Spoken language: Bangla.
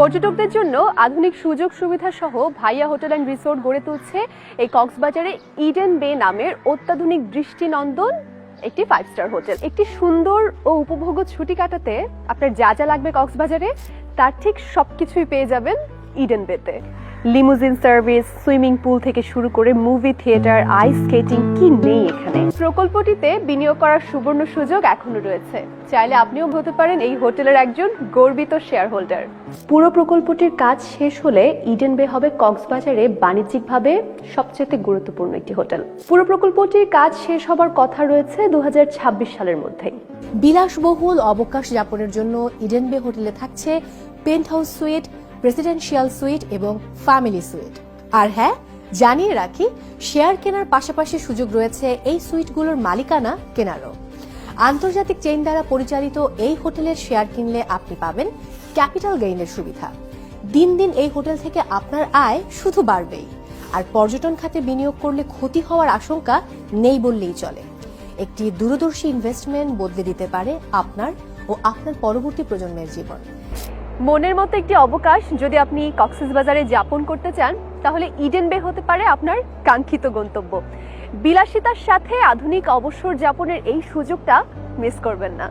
পর্যটকদের জন্য আধুনিক সুযোগ সুবিধা সহ ভাইয়া হোটেল অ্যান্ড রিসোর্ট গড়ে তুলছে এই কক্সবাজারে ইডেন বে নামের অত্যাধুনিক দৃষ্টিনন্দন একটি ফাইভ স্টার হোটেল। একটি সুন্দর ও উপভোগ্য ছুটি কাটাতে আপনার যা যা লাগবে কক্সবাজারে, তার ঠিক সব কিছুই পেয়ে যাবেন। ইডেন বেতে লিমুজিন সার্ভিস, সুইমিং পুল থেকে শুরু করে মুভি, থিয়েটার, আইস স্কেটিং কি নেই এখানে? প্রকল্পটিতে বিনিয়োগ করার সুবর্ণ সুযোগ এখনও রয়েছে। চাইলে আপনিও হতে পারেন এই হোটেলের একজন গর্বিত শেয়ার হোল্ডার পুরো প্রকল্পটির কাজ শেষ হলে ইডেন বে হবে কক্সবাজারে বাণিজ্যিকভাবে সবচেয়ে গুরুত্বপূর্ণ একটি হোটেল। পুরো প্রকল্পটির কাজ শেষ হবার কথা রয়েছে দু হাজার ছাব্বিশ সালের মধ্যেই। বিলাসবহুল অবকাশ যাপনের জন্য ইডেন বে হোটেলে থাকছে pent house suite presidential suite এবং ফ্যামিলি সুইট আর হ্যাঁ জানিয়ে রাখি শেয়ার কেনার পাশাপাশি সুযোগ রয়েছে এই সুইটগুলোর মালিকানা কেনারও। আন্তর্জাতিক চেইন দ্বারা পরিচালিত এই হোটেলের শেয়ার কিনলে আপনি পাবেন ক্যাপিটাল গেইনের সুবিধা। দিন দিন এই হোটেল থেকে আপনার আয় শুধু বাড়বেই। আর পর্যটন খাতে বিনিয়োগ করলে ক্ষতি হওয়ার আশঙ্কা নেই বললেই চলে। একটি দূরদর্শী ইনভেস্টমেন্ট বদলে দিতে পারে আপনার ও আপনার পরবর্তী প্রজন্মের জীবন। মনের মতো একটি অবকাশ যদি আপনি কক্সবাজারে যাপন করতে চান, তাহলে ইডেন বে হতে পারে আপনার কাঙ্ক্ষিত গন্তব্য। বিলাসিতার সাথে আধুনিক অবসর যাপনের এই সুযোগটা মিস করবেন না।